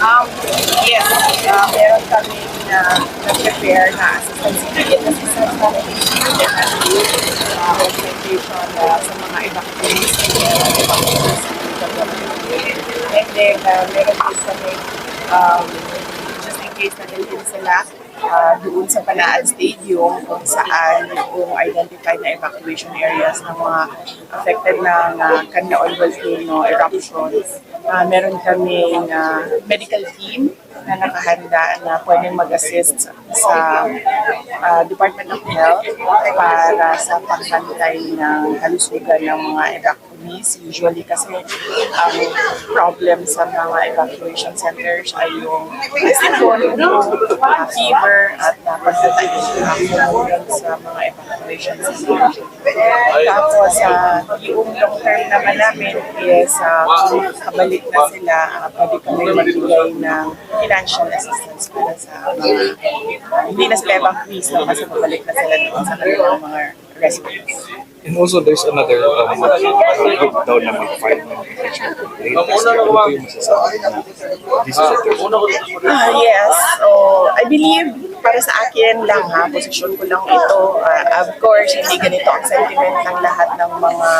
Um, yes, uh, meron kami na nag-prepare na assistance immediate assistance na uh, augmentation uh, sa mga evacuees evacuees and then uh, meron din kami um, just in case na nandun sila uh, doon sa Panaan Stadium kung saan yung identified na evacuation areas ng mga affected ng uh, Canlaon volcano eruptions. Uh, meron kami uh, medical team na nakahanda na pwedeng mag-assist sa uh, Department of Health para sa paghantay ng kalusugan ng mga evacuees. Usually kasi ang problem sa mga evacuation centers ay yung sipon, uh, fever, at uh, pagtatay ng sa mga evacuation centers. Tapos, uh, yung long term naman namin is uh, kabalik na sila, uh, pwede kami magbigay ng financial assistance para sa mga uh, hindi na sila evacuees kasi pabalik na sila doon sa kanilang mga residence. And also, there's another um, uh, group daw na mag-file ng impeachment complaint. Kasi ano po yung masasabi na this is a third Ah, yes. So, I believe para sa akin lang ha, posisyon ko lang ito. Ah, of course, hindi ganito ang sentiment ng lahat ng mga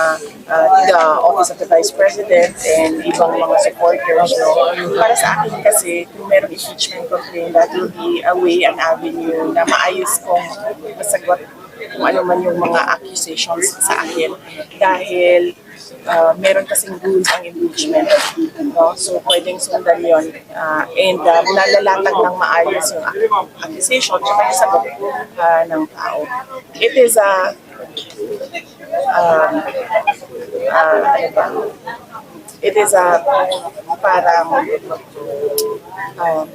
uh, tiga Office of the Vice President and ibang mga supporters. No? Para sa akin kasi, kung merong impeachment complaint, that will be a way, an avenue na maayos kong masagot kung ano man yung mga accusations sa akin. Dahil uh, meron kasing rules ang impeachment. No? So, pwedeng sundan yun. Uh, and uh, nalalatag ng maayos yung ac- accusation at yung sagot uh, ng tao. It is a uh, ba? It is a parang um,